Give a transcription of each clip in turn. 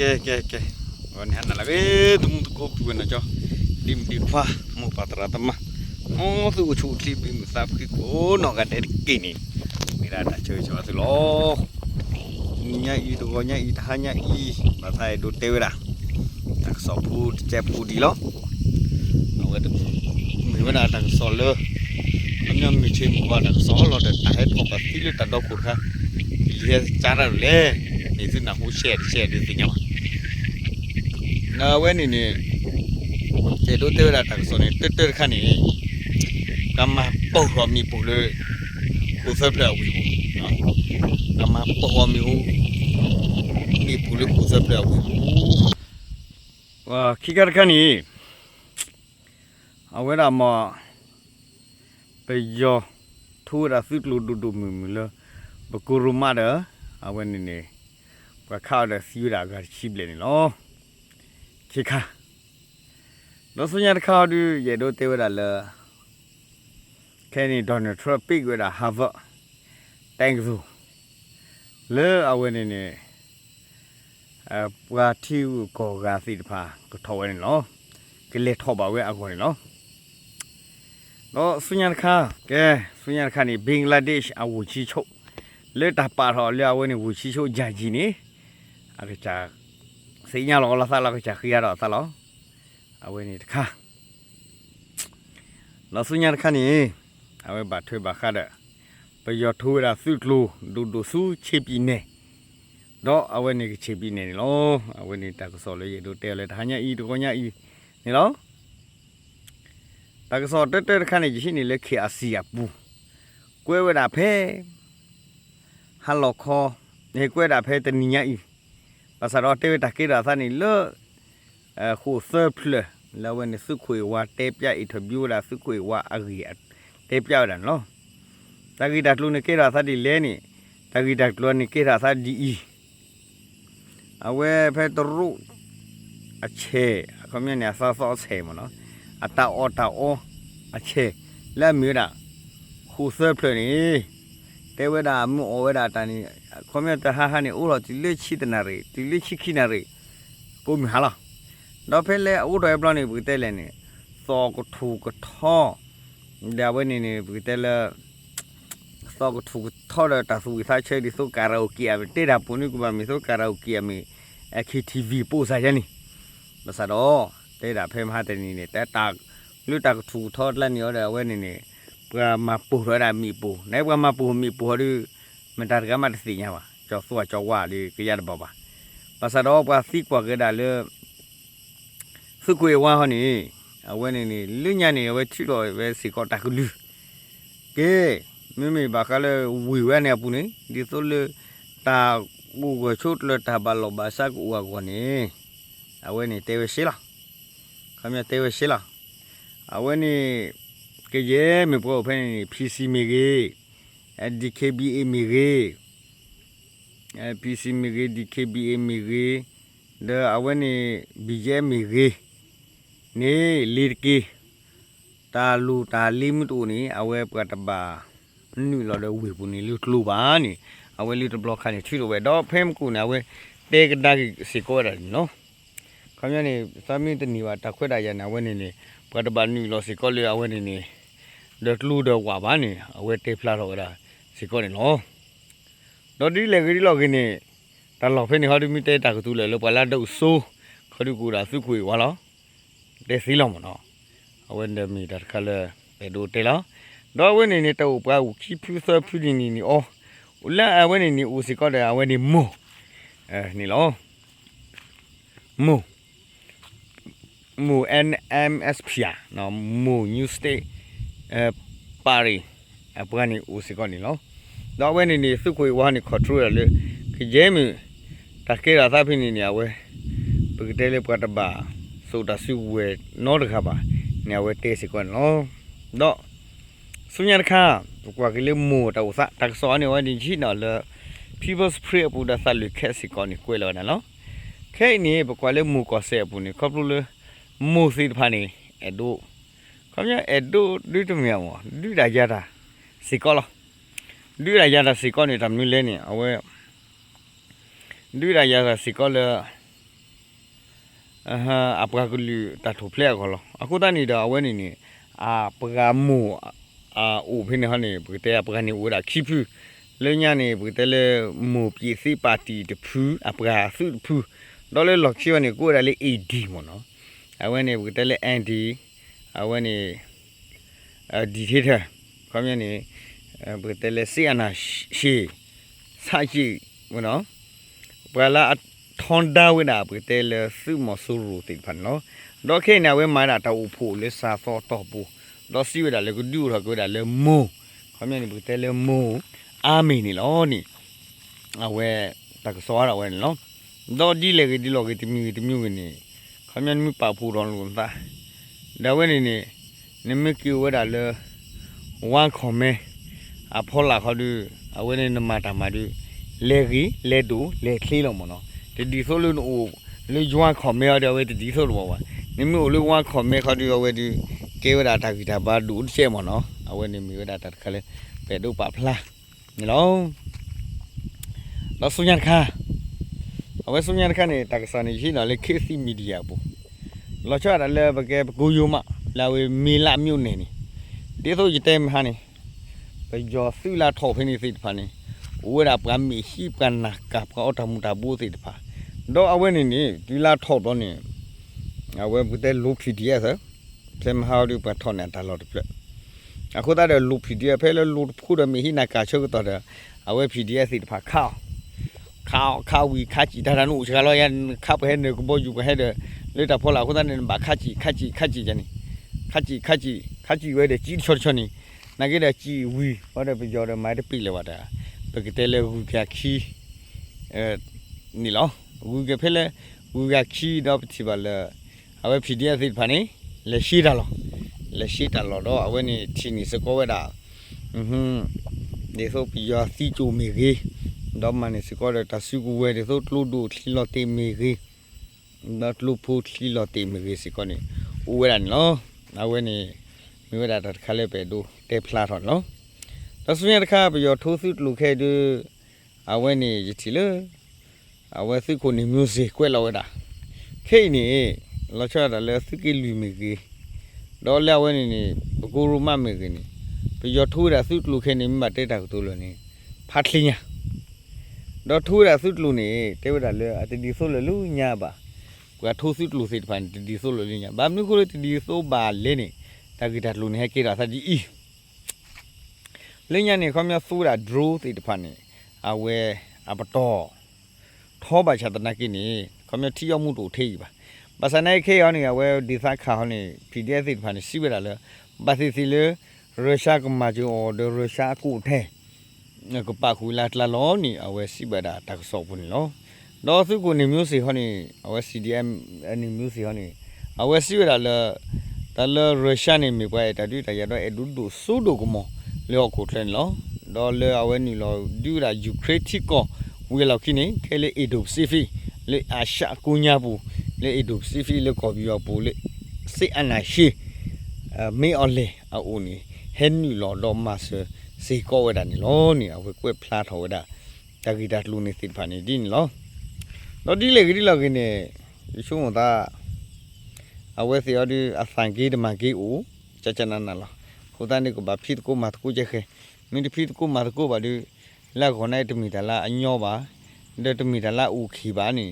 ကဲကဲကဲဝန်ဟန်လာပဲသူမကိုပူနေကြဒီမဒီဖာမပတရတမအော်သူချူတီဘီမစပ်ခိကိုနော်ကတဲ့ကိနေမိရာတာချေချောသလောညာဤတော့ညာဤထာညာဤမဆိုင်ဒိုတေဝရာတက်ဆောပူချက်ပူဒီလောအဝတ်မိဝနာတက်ဆောလောအညာမီချေမဘာတက်ဆောလောတဲ့တာ na weni ni ke do te ra ta so ni te te kha ni kama po ho mi pu le ku sa pra wi bu na kama po ho mi hu mi pu le ku sa pra wi wa ki ka kha ni a we ra ma pe yo thu ra su lu du du mi mi le ba ku ru ma da a we ni ni ba kha da si ra ga chi ble ni lo ခိခါလောစညာတခါဒူရေဒိုတေဝရလာခဲနီဒေါ်နယ်ထရပိကဝရဟာဗတ်တန်ကူလေအဝနေနေအပွားတီကိုဂါစီတဖာကထောဝဲနေလောကလေထောပါဝဲအကောနေလောလောစညာတခါကဲစညာတခါနေဘင်္ဂလားဒေ့ရှ်အဝချီချုပ်လေတာပါထောလျဝဲနေဝချီချုပ်ဂျာဂျီနေအဲ့ဒါ စိညာလောလာစားလာချာခရတော့စားလောအဝဲနေတခါလောစညာတခါနေအဝဲဘာထွေးဘာခါတဲ့ပယောထိုးရာစုကလိုဒူဒူစုချေပြီနေတော့အဝဲနေချေပြီနေလောအဝဲနေတကစော်လေးရတို့တဲလဲတဟာညာဤတကောညာဤနေလောတကစော်တက်တက်ခါနေရှိနေလဲခေအစီယပူကွဲဝဲတာဖဲဟယ်လိုခေါ်နေကွဲတာဖဲတနိညာဤ pasaro te ta ke ra sa ni lo khu sơ ple la wen ni su khoi wa te pya interview la su khoi wa a gi te pya da no ta gi da tlu ni ke ra sa di le ni ta gi da tlu ni ke ra sa di i a we phe tru a che a ko mye ni sa sa che mo no a ta o ta o a che la mi da khu sơ ple ni တဲဝဲတာမှုဩဝဲတာတန် นี่ခေါမြတ်တဟာဟာနေဥတော်ဒီလက်ချိတနာရီဒီလက်ချိခိနာရီကိုမဟာလားတော့ဖဲလဲဥတော်ပလနေဘူးတဲလဲနေစောကထူကထောဒါဝဲနေနေဘူးတဲလဲစောကထူကထောရတာဆူစားချဲဒီဆိုကာရာအိုကီအတေတာပုန်ကူပါမီဆိုကာရာအိုကီအမီအခီတီဗီပို့စားရနေမစတော့တဲတာဖဲမဟာတဲ့နေနေတဲတာလူတာကထူထောလက်နေရတဲ့ဝဲနေနေ pura ma pu ra da mi pu nai pura ma pu mi pu ru ma da ga ma de si nya ba cho su cho wa li ke ya de ba ba pa sa do pa si kwa ke da le su kwe wa ho ni a we ni ni lu nya ni we chi lo we si ko ta ku lu ke mi mi ba ka le wi we ne pu ni di so le ta bu go chot le ta ba lo ba sa ku wa ko ni a we ni te we shi la ka mi te we shi la a we ni ကရဲမ ပေါ်ဖဲ PC မေကြီးအ DKBA မေကြီးအ PC မေကြီး DKBA မေကြီးဒါအဝနေ BJ မေကြီးနေလီကီတာလူတာလီမတူနေအဝဲပကတပါနူလော်ဒဝေပူနေလူကလူပါနေအဝဲလီတဘလော့ခါနေချီလိုပဲတော့ဖဲမကူနေအဝဲတေကဒါစီကိုရနော်ခမရနေသမင်းတနီပါတခွက်တာရနေအဝဲနေနေပကတပါနူလော်စီကိုလေအဝဲနေနေ de tlu de wa ba ni awe te fla ro da si ko ni lo do di le gi lo gi ni ta lo phe ni ha di mi te ta ku tu le lo pa la do so kho du ku da su ku wa lo te si lo mo no awe de mi da ka le pe do te lo do awe ni ni to pa u ki phu sa phu ni ni ni o u la awe ni ni u si ko de awe ni mo eh ni lo mo mo nms pia no mo new state အဲပါရီအပကနေဦးစီကနေနော်တော့ဝဲနေနေစုခွေဝါနေခေါ်ထရလေကြဲမီတကေရာသဖိနေနေဝဲပကတဲလေပကတဘာဆိုတာစုဝဲနော်တခါပါနေဝဲတေးစီကွန်နော်တော့ဆုညာတခါကွာကလေးမို့တော့စတက်စောနေဝဲဒီချိနော်လေ people's pray ပူဒါဆလူခက်စီကောနေကွဲလောနော်ခဲနေပကွာလေမူကောဆဲပူနေခေါပလူလေမူစီတဖာနေအဲ့တို့ ခမရအဒိုဒုတမြောင်ဒုရရတာစီကောလဒုရရတာစီကောနေတာမြူလဲနေအဝဲဒုရရတာစီကောလအဟာအပကကလူတတ်ထုတ်ဖလက်ကောလောအခုတနေတော့အဝဲနေနေအာပကမှုအာအိုဖိနေဟနေဘတဲပက နေဝဒါခိဖူလေညာနေဘတဲလေမူပြည်စီပါတီတဖူအပကစုဖူတော့လေလောက်ချီနေကိုရလေ AD မနော်အဝဲနေဘတဲလေ ND အဝဲနေအဒီထေတာခမနေဘတဲလေစီအနာရှေစာရှိမနော်ဘလာထွန်ဒါဝိနာဘတဲလေစုမဆူရူတိဖန်နော်တော့ခေနေဝဲမာတာတောဖို့လေစာသောတော့ဘူးတော့စီဝဒါလေကဒူရကိုဒါလေမိုးခမနေဘတဲလေမိုးအာမီနီလောနီအဝဲတကစောရဝဲနော်တော့ဒီလေကဒီလောကတိမြူတိမြူကနေခမနေမပါဖို့တော့လုံးသား ဒါဝဲနေနေနမကီဝဒါလေဝမ်ခေါ်မဲအဖောလာခေါ်ဒူအဝဲနေနမတာမာဒူလေကြီးလေဒူလေခလီလုံးမနော်ဒီဒီဆိုလို့အိုလေဂျွမ်ခေါ်မဲရတဲ့ဝဲဒီဆိုလို့ပါနိမျိုးလေဝမ်ခေါ်မဲခေါ်ဒူဝဲဒီကေဝဒါတာဂီတာဘာဒူချေမနော်အဝဲနေမီဝဒါတာခလဲပဲဒူပါဖလားနော်တော့ဆုညာခါအဝဲဆုညာခါနေတာကစားနေရှိတော့လေ KC Media ဘူး လောချရလည်းဘကဲကိုယုံမလာဝေမီလာမြို့နေနေဒီဆိုရတဲ့မဟာနေဘယောဆူလာထောက်ဖင်းနေစိတ်ဖာနေဝရပကမီရှိပကနာကပကောတမှုတာဘူးစိတ်ဖာတော့အဝဲနေနေဒီလာထောက်တော့နေအဝဲဘုတဲ့လူဖီဒီယဆစမ်ဟာဒီပတ်ထောနေတာလို့ပြအခုတည်းလူဖီဒီယဖဲလဲလူဖူးရမီဟိနာကာချုပ်တော့အဝဲဖီဒီယစိတ်ဖာခေါခေါခေါဝီခါ ချီဒါရနုချကလောရန်ခပ်ဟဲနေကဘောယူကဟဲတဲ့လေတာဖောလာခုတည်းနေဘာခါချီခါချီခါချီကြနေခါချီခါချီခါချီဝဲတဲ့ကြီးချော်ချော်နေနာကေတဲ့ကြီးဝီဟောတဲ့ပြောတဲ့မိုက်တဲ့ပြလေပါတာပကတဲ့လေဝူပြခီအဲနီလောဝူကဖဲလေဝူကခီတော့ပတိပါလေအဝဲ PDF သိဖာနေလက်ရှိတာလောလက်ရှိတာလောတော့အဝဲ နေချီနီစကောဝဲတာဟွန်းဒီဆိုပြရစီချိုမီကြီးတော့မနေစကောတဲ့တဆူကူဝဲဒီဆိုတလူဒူထီလော်တေမီကြီးတော့လူဖူထီလော်တေမီကြီးစကောနေဦးဝဲတာနော်အဝဲနေမိဝဲတာတခါလဲပဲဒူတေဖလာတော့နော်တော့ဆွေးရတခါပြရထိုးစုလူခဲဒူအဝဲနေရတီလေအဝဲစုကိုနေမျိုးစေကွဲလောဝဲတာခိတ်နေလောချတာလဲစကီလူမီကြီးတော့လဲဝဲနေနေဘကိုရူမမီကြီးနေပြရထိုးတာစုလူခဲနေမိမတေတာကိုတူလို့နေဖတ်လင်းညာတော့ထိုးတာစုလူနေတေဝတာလဲအတဒီဆိုလလူညာပါ ကွာထိုးစုလူစိတ်ဖန်တဒီဆိုလလူညာဘာမျိုးကိုတဒီဆိုပါလဲနေတာဂီတာလူနေဟဲကေတာစဒီအီလင်းညာနေခေါမြဆိုးတာဒရိုးစိတ်ဖန်နေအဝဲအပတော်ထောပါချတနာကိနေခေါမြထီရောက်မှုတို့ထေးပါပစနေခေယောနေဝဲဒီသခါဟောနေ PDF စိတ်ဖန်နေစီဝဲလာလဲပါစီစီလေရုရှားကမာဂျိုအော်ဒရုရှားကိုထဲငါကပါခူလာတလာလောနီအဝဲစီဘဒါတက်ဆော့ဘူးနီ လောတော့သူကိုနေမျိုးစီဟောနေအဝဲ CDM အနေမျိုးစီဟောနေအဝဲစီဝဲလာလဲတလရုရှားနေမြေပွဲတတူတရတော့အဒူဒူဆူဒိုကမောလေကိုထရန်လောဒေါ်လေအဝဲနီလောဒူရာယူကရိတီကောဝေလောက်ခိနေခဲလေအဒိုစီဖီလေအာရှာကူညာဘူးလေအဒိုစီဖီလေကော်ဘီယောပူလေစိအနာရှိအမေအော်လေအိုနီဟန်နီလောလောမဆာစေကောဝဒနီလောနီအဝကွက်ဖလာထောဝဒတဂီတာလူနေစစ်ဖာနေဒီနီလော တော့ဒီလေဂီလောကင်းနေရှုံးတာအဝဲစီအဒီအဆန်ဂီဒမဂီအိုချချနနလာခိုတန်ကိုဘာဖြစ်ကိုမတ်ကိုကြခဲမင်းဖြစ်ကိုမတ်ကိုဘာဒီလာခေါနိုင်တမီတလာအညောပါဒတမီတလာဥခီပါနီ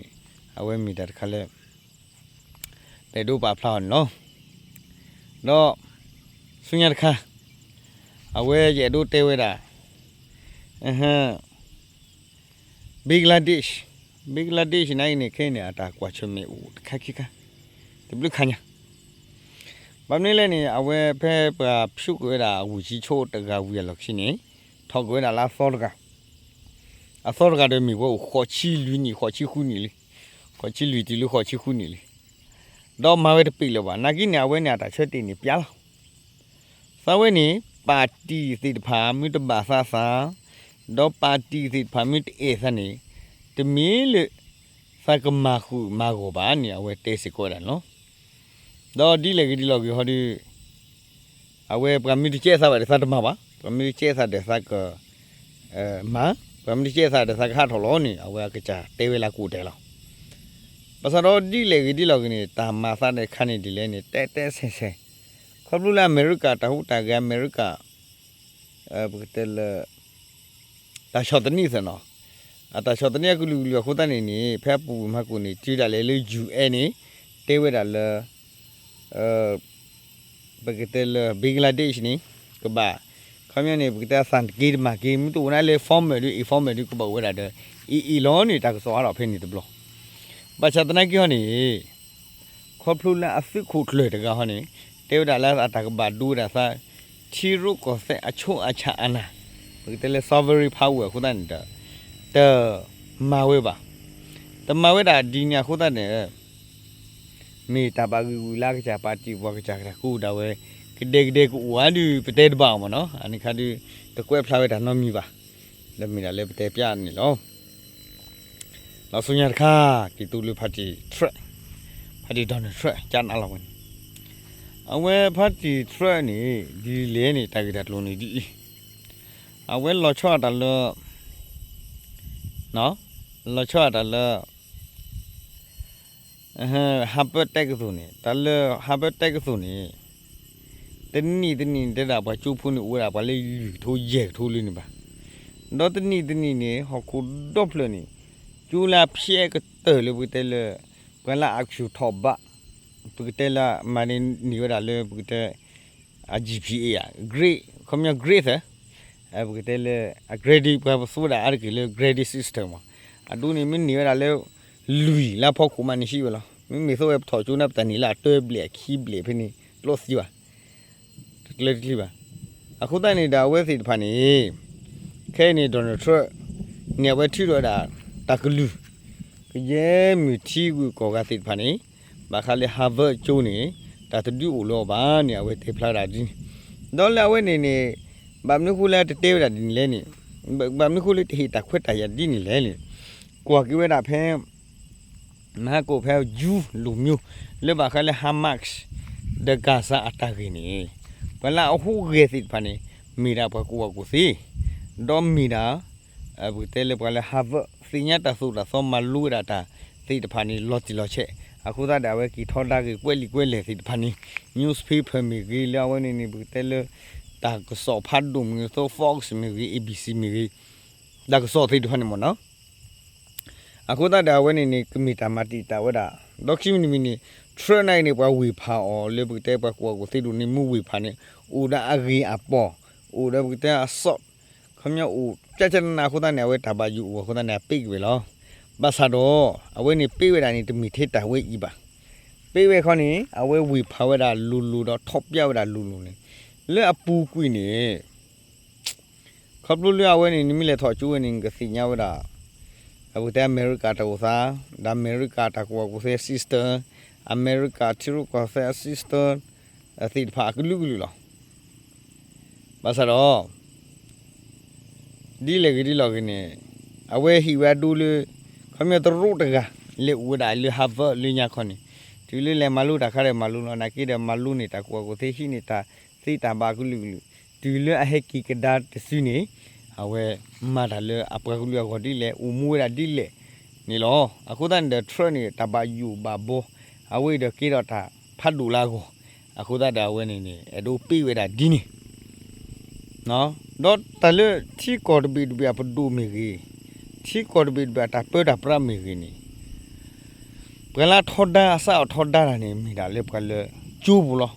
အဝဲမီတခလဲတဲ့တို့ပါဖလာနော်တော့ဆွညတခါအဝဲကျတို့တဲဝဲတာအဟမ်ဘင်္ဂလားဒေ့ရှ် ဘင်္ဂလားဒေ့ရှ်နိုင်နေခဲနေအတာကွာချမေဦးခက်ခိကတဘလခညာဘာမနေလဲနေအဝဲဖဲပါဖြုတ်ကွဲတာဝူကြီးချိုးတကဝူရလောက်ရှိနေထောက်ကွဲတာလားစောတကအစောတကတည်းမိကိုခေါ်ချီလူနီခေါ်ချီခုနီလေခေါ်ချီလူတီလူခေါ်ချီခုနီလေတော့မဝဲတပိလောပါနာကိနေအဝဲနေတာချက်တင်နေပြားလားသဝဲနေပါတီစိတ်ဖာမိတဘာဆာဆာဒေါ်ပါတီစိတ်ဖာမိတအေစနေ တမီလေဖကမခုမာကိုပါနေအဝဲတေစကိုရနော်တော့ဒီလေဒီလောကဟောဒီအဝဲပကမိတကျဲစားပါတယ်သတ္တမပါပကမိတကျဲစားတဲ့သကအဲမာပကမိတကျဲစားတဲ့သကဟာထော်လို့နေအဝဲကကြတေဝဲလာကူတဲလောပစတော့ဒီလေဒီလောကနေတာမာသတဲ့ခဏနေဒီလေနေတဲတဲဆဲဆဲခေါပလူလာအမေရိကတဟုတာကအမေရိကအဲဘကတဲလတာရှော့တနီစနော် အတာရှော့တနီကလူလူခုတနေနေဖက်ပူမကူနေကြည့်တယ်လေလေ UN နေတဲဝဲတာလေအဲဘကတဲလဘင်္ဂလားဒေ့ရှ်နေကဘာခမရနေဘကတဲဆန်ဂေးမဂေးမတူနာလေ formal ဒီ formal ဒီကဘဝဲတာတဲ့အီအီလောနေတာကစောရတော့ဖိနေတယ်ဘလို့ဘာချတနာကျော်နေခေါပလူလာအဖိခုထလေတကဟနေတေဝဒါလာအတကဘာဒူရာသာချီရုကိုစေအချုံအချာအနာဘယ်တလဲ sovereign power ခုတန်တ တမဝဲပါတမဝဲတာဒီညာခိုးတတ်တယ်မေတာပါကူလာကကြပါတီဘွားကကြကကူတာဝဲကဒေကဒေကူဝါဒီပတဲတပါမနော်အနိခါဒီတကွဲဖလာဝဲတာနော်မီပါလက်မီလာလက်ပတဲပြနေလောနောက်ဆုံးရခါကီတူလူဖတ်တီထရက်ဖတ်တီဒေါ်နထရက်ကျန်အလာဝင်အဝဲဖတ်တီထရက်နေဒီလဲနေတာကတာလုံးနေဒီအဝဲလော်ချော့တာလော် နော်လောချောတာလအဟဟပ်တက်ကုနေတလဟပ်တက်ကုနေတနီတနီတဲ့တာဘာချူဖုန်ဦးရာဘာလေထိုးရဲထိုးလေးနေပါတော့တနီတနီနေဟောခုတော့ဖလနေကျူလာဖြဲကတဲလေဘူးတဲလေဘလာအခုထောဘပုကတဲလာမနီနီရလေပုကတဲအ GPA ရ great ခမ great ဟဲပု ကတဲလေအ grade ဘဆိုတာအရကလေ grade system အဒူနီမင်းနီရလေလူလာဖောက်ခုမနီရှိဘလားမင်းမေဆိုဝထော်ကျူနပ်တနီလာတွဲဘလေခီဘလေဖိနီလော့စီပါလေကလီပါအခုတန်နေတာဝဲစီတဖာနေခဲနေဒေါ်နယ်ထရနေဝဲထီရတာတက လူကရဲမီတီကူကောကတိဖာနေဘာခါလေဟာဗတ်ကျိုးနေတာတတူဦးလောပါနေဝဲတေဖလာတာဒီဒေါ်လာဝဲနေနေဘာမနခုလာတတေးတာဒီလဲနေဘာမနခုလေတေးတာခွတ်တာရဒီနေလဲလေကွာကိဝဲတာဖဲနာကိုဖဲယူလူမျိုးလေဘာခါလေဟာမက်စ်ဒဂါဆာအတာကင်းနေဘလာအခုရေတိဖာနေမီရာဘကူကူစီဒေါ်မီရာအဘူတဲလေဘလာဟာဗတ်စီညတာဆိုတာသောမလူရတာသိတဖာနီလော်တီလော်ချက်အခုသာဒါဝဲကီထောတာကကွဲလီကွဲလေသိတဖာနီ newspaper မီဂီလာဝနေနေဘူးတဲလေ တာကစောဖတ်ဒုံမျိုးသော fox မီဂီ abc မီဂီဒါကစောသိတဖာနီမနော်အခုသာဒါဝဲနေနေကမီတာမတီတာဝဲတာဒေါက်မီနီမီနီထရနိုင်နေပွားဝေဖာအော်လေဘူးတဲပွားကိုကိုသိတူနေမှုဝေဖာနေဦးဒါအဂီအပေါ်ဦးဒါဘူးတဲအစော့ခမဦးကြက်ချနာခုတနေဝဲတဘာယူခုတနေပိတ်ဝဲလောဘာသာတော့အဝဲနေပိတ်ဝဲတာနေတမီထေတာဝဲဤပါပိတ်ဝဲခေါနေအဝဲဝီဖာဝဲတာလူလူတော့ထော့ပြဝဲတာလူလူနေ လဲအပူကွိနေခပ်လူလျဝဲနေနိမိလေထော့ကျူးဝဲနေကစီညာဝဲတာအခုတဲ့အမေရိကတောသာဒါအမေရိကတကွာကိုဆဲ sister အမေရိကချီရုကိုဆဲ sister အသီဖာကလူကလူလောဘာသာတော့ဒီလေဒီလောကနေအဝဲဟီဝဒူလေခမရတရုတကလေဝဒါလေဟာဗလေညာခနီဒီလေလေမလူတာခရဲမလူနော်နာကိတဲ့မလူနေတာကိုကိုသေးရှိနေတာ သိတာဘာကုလူလူဒီလေအဟက်ကီကဒါတစီနေအဝဲမတာလေအပကလူရကိုဒီလေဦးမွေးတာဒီလေနေလောအခုတန်တဲ့ထရနေတဘာယူဘာဘောအဝဲတဲ့ကိရတာဖတ်ဒူလာကိုအခုတတာဝဲနေနေအဒိုပိဝဲတာဒီနေနော်တော့တလေချီကော်ဒဘီဒဘပဒူမီကြီးချီကော်ဒဘီဒဘတာပဒပရမီကြီးနီပကလာထော်ဒါအဆောက်ထော်ဒါနေမိတာလေပကလေကျူဘူးလော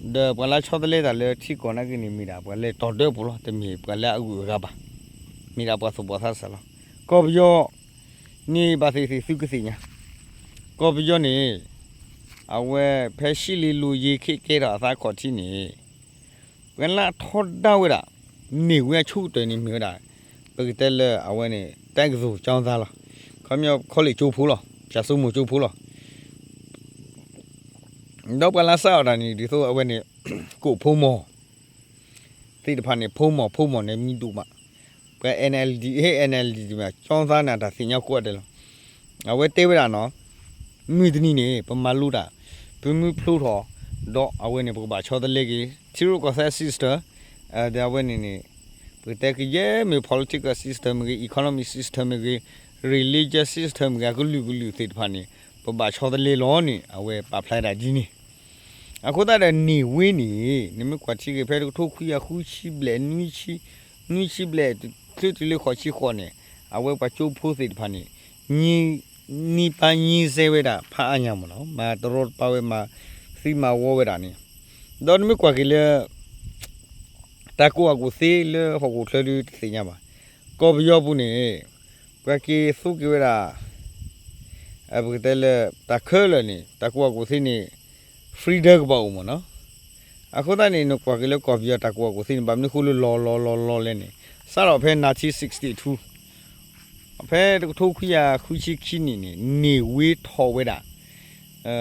ဒပကလာချောတလေတာလေချီကောနာကနီမိတာပကလေတော်တဲ့ဘူးလောတမီပကလာအကူကပါမိတာပတ်စဘောသဆလာကောဘယောနီဘာစီစီစုကစီညာကောဘယောနေအဝဲဖဲရှိလီလူရေခိကေတာသာခေါ်တီနေပကလာထော်ဒါဝဲတာနေဝဲချုပ်တယ်နေမြေတာပကတဲ့လေအဝဲနေတိုက်ကစုចောင်းသားလားခမရခေါ်လေကျိုးဖူးလားကျဆုမှုကျိုးဖူးလား တော့ပလာဆောက်တာနေဒီဆိုအဝဲနေကိုဖုံးမောတိတဖာနေဖုံးမောဖုံးမောနေမိတူမပဲ NLD NLD ဒီမှာចောင်းသားနာတာစင်ရောက်ကွက်တယ်လို့အဝဲတေးဝတာနော်မိတနီနေပမာလူတာပမဖလူတော်တော့အဝဲနေပကပါချောတဲ့လေကြီးတီရိုကောဆာ sister အဲဒါဝဲနေနေပတက်ရဲမေ political system ကြီး economic system ကြီး religious system ကြီးကလူကလူသိတဖာနေပပချောတလေလောနေအဝဲပါဖလိုက်တာကြီးနေ အခုတည်းနေဝင်းနေနိမကွာချီကဖဲထိုခွေရခူချီဘလဲနွီချီနွီချီဘလဲသူတလေခေါ်ချီခေါ်နေအဝဲပါချိုးဖိုးစိတ်ဖာနေညီနီပန်းညီစေဝဲတာဖာအညာမနော်မာတော်ပါဝဲမှာစီမာဝဝဲတာနေတော့နိမကွာကလေးတကူအကူစီလေဟိုကိုထွေးလူသိညာပါကော်ဘယောဘူးနေကွာကီစုကဝဲတာအပကတလေတခဲလနေတကွာကိုစိနေ free dog ပေါ့မနော်အခုတနေနကွာကလေးကော်ပီတကွာကိုစိနေဘာမလို့ခုလောလောလောလောလဲနေစတော့ဖဲနာချီ62အဖဲထိုးခွေးခွချီခီနေနေနေဝေးထော်ဝဲတာအဲ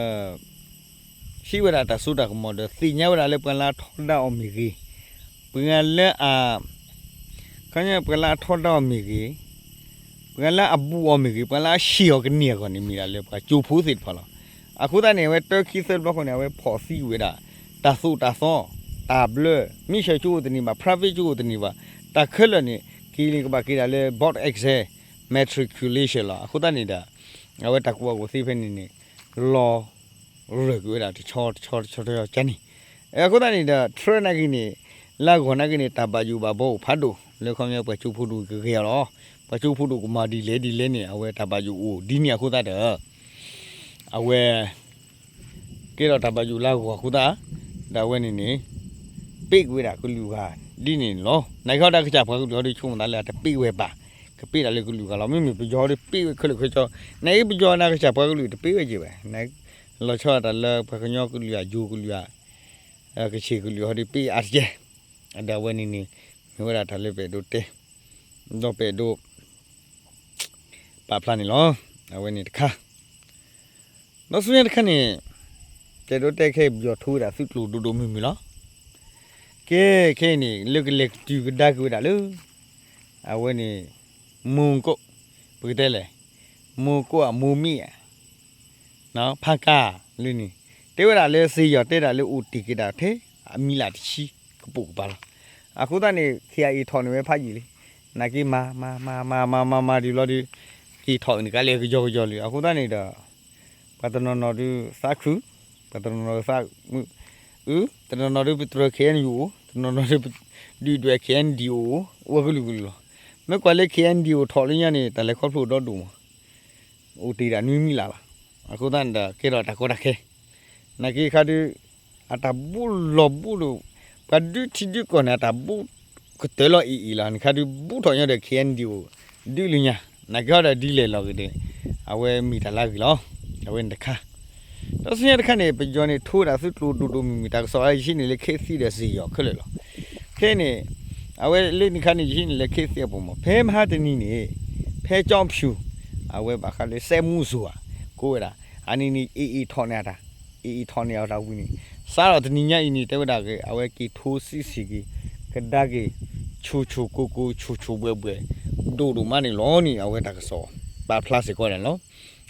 ရှိဝဲတာတဆူတာကမော်ဒသိညာဝဲတာလေပန်လာထော်တာအမီကြီးပန်လဲအာခ anya ပန်လာထော်တာအမီကြီးပကလာအပူအမေကပကလာရှီယောကနေကနေမိလာလေပကကျူဖိုးစစ်ဖလာ အခုတနေဝဲတော်ကီဆယ်ဘခနေဝဲဖော်စီဝဲတာတဆူတဆောတာဘလမိရှချူတနီမှာ private ချူတနီပါတခလနေကီလီကပါကီလာလေ bot exam matriculation လာအခုတနေတာဝဲတကူကိုသိဖနေနေ law ရကွေတာချောချောချောချောချန်နီအခုတနေတာ train နကိနေလာခေါနကိနေတာပါယူပါဘောဖတ်တို့လေခေါမြောက်ပဲချူဖို့တူကြရတော့ပချုဖုဒုကမာဒီလေဒီလေနေအဝဲတပါယူအိုဒီမြခုတာတဲ့ အဝဲကေတော့တပါယူလာကိုခုတာဒါဝဲနေနေပိတ်ဝဲတာကလူကဒီနေလောနိုင်ခောက်တာခချဖွားကလူတို့ချုံတာလဲတပိတ်ဝဲပါကပိတ်တာလေကလူကလောမင်းမပြောတယ်ပိတ်ဝဲခလခချောနိုင်ပကြောနာခချဖွားကလူတပိတ်ဝဲကြည့်ပဲနိုင်လောချောတာလဲဖခညောကလူရဂျူကလူရအဲကချေကလူဟောဒီပိတ်အားကျအဒါဝဲနေနေမျိုးတာထားလေပဲတို့တဲတော့ပဲတို့ပါပလာနေလောအဝဲနေတခါ တော့ဆွေးတခါနေကဲတော့တက်ခဲ့ပြီးတော့ထိုးတာသူ့လူဒူဒူမီမီလောကဲခဲနေလုကလက်တူဒါကူဒါလူအဝဲနေမုံကိုဘယ်တဲ့လဲမုံကိုအမူမီနော်ဖကာလူနေတေဝရလဲစီရတဲ့တာလေဦးတီကတာထဲအမီလာတချီကပုတ်ပါလားအခုတည်းနေ KIA ထော်နေပဲဖတ်ကြီးလေနာကီမာမာမာမာမာမာမာဒီလောဒီ ki thọ ni ka le ki jo jo li aku ta ni da patano no du sa khu patano no sa mu u tano no du pitro khen yu tano no du di dwe khen di o wa ku lu ku lo me kwa le khen di o thọ li nya ni ta le kho phlo do du mo o ti da nui mi la la aku ta da ke ro ta ko da ke na ki kha du ata bu lo bu lu pa du ti du ko na ta bu ko te lo i i la ni kha du bu thọ nya de khen di o di lu nya နကြောတဲ့ဒီလေလောကတဲ့အဝဲမိတလာပြီလော အဝဲတခါတော့စင်းရခနဲ့ပကြောနေထိုးတာသူတူတူတူမိမိတာဆောရရှိနေလေခေစီတဲ့စီရောခလေလောခဲနေအဝဲလေးနိခနဲ့ရှိနေလေခေစီပုံမဖဲမဟာတနီနေဖဲကြောင်းဖြူအဝဲပါခလေဆဲမှုဆိုတာကိုရအနီနီအီအီထော်နေတာအီအီထော်နေအောင်တော့ဝင်းနေစားတော့တနီညအီနီတဲဝတာကအဝဲကီထိုးစီစီကီကဒါကီချူချူကိုကိုချူချူပွဲပွဲဒိုဒိုမနီလောနီအဝဲတကဆောပါပလတ်ကိုတယ်နော်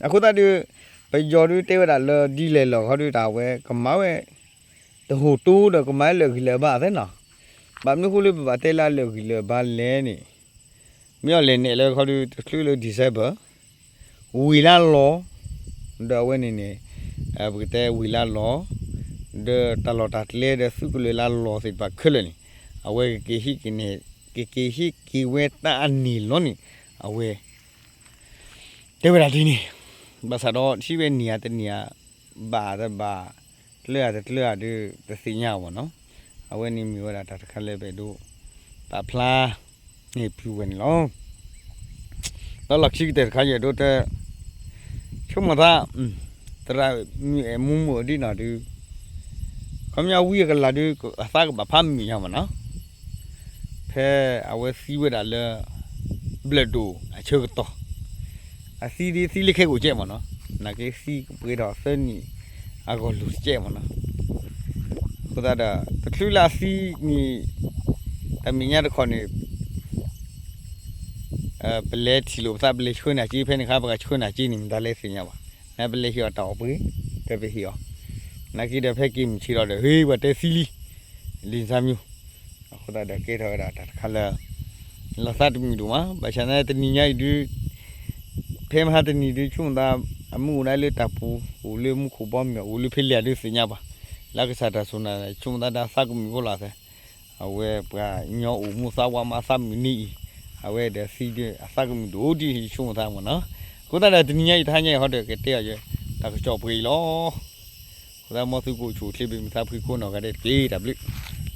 အခုတည်း ပကြော်တွေတဲဝတာလောဒီလေလောခေါ်တွေတာဝဲကမဝဲတဟိုတိုးတော့ကမိုင်းလေခီလေပါတဲ့နော်ဘာမျိုးခုလေးပါတဲလာလေခီလေဘာလဲနေမြော်လေနေလေခေါ်တွေလှူလို့ဒီဇက်ဘာဝီလာလောဒါဝဲနေနေအဘကတဲဝီလာလောဒတလော်တတ်လေဒစုကလေလာလောစိပါခလနေအဝဲကေဟိကိနေကေကေဟိကိဝဲတာအနီလောနီအဝဲတေဝရာဒီနီ ဘာသာတော့ရှိပဲနေရတဲ့နေရဘာရဘာလဲရတဲ့လဲရတဲ့သစီညာဘောနော်အဝဲနေမျိုးတာတခါလဲပဲတို့ပါဖလားနေပြူဝင်လောတော့လက်ရှိတဲ့ခါရတို့တဲ့ချုံမသားတရာမူမူဒီနာဒီခမရဝီကလာဒီအစားကဘာဖမ်းမိရမနော်ဖဲအဝဲစီးဝဲတာလဲဘလက်ဒိုအချုပ်တော့ အစီဒီစီလိခဲကိုကြဲမနော်နာကေစီပြေတော့စနီအကောလူကြဲမနော်ခဒတာတထူလာစီနီအမင်းရတဲ့ခေါနေအဲပလဲတီလို့သပလဲချွနာကြီးဖဲနေခါပကချွနာကြီးနေမဒါလဲစင်ရပါအဲပလဲဟီတော့ပွေးတပဟီယောနာကီတဲ့ဖက်ကင်းချီတော့တယ်ဟေးဘတဲစီလီလင်းစားမျိုးအခုတည်းကေထောတာတခါလဲလာသတ်မီတို့မှာဘာချန်တဲ့တနီညိုက်ဒီ ဖဲမဟာတနီဒီချုံတာအမှုနိုင်လေတပ်ပူဦးလေမှုခုပေါမြေဦးလေဖိလျာလေးစညာပါလာကစားတာဆုနာချုံတာတာစကမီကိုလာတဲ့အဝဲပညောဦးမှုစာဝါမဆမ်နီအဝဲတဲ့စီဒီအစကမီဒိုဒီချုံတာမနော်ကိုတာတဲ့ညညထားညဟုတ်တယ်ကတဲ့ရတာကကြောပွေလောကိုတာမသူကိုချိုထိပ်ပြီးမသားဖိကိုနော်ကတဲ့ကေး W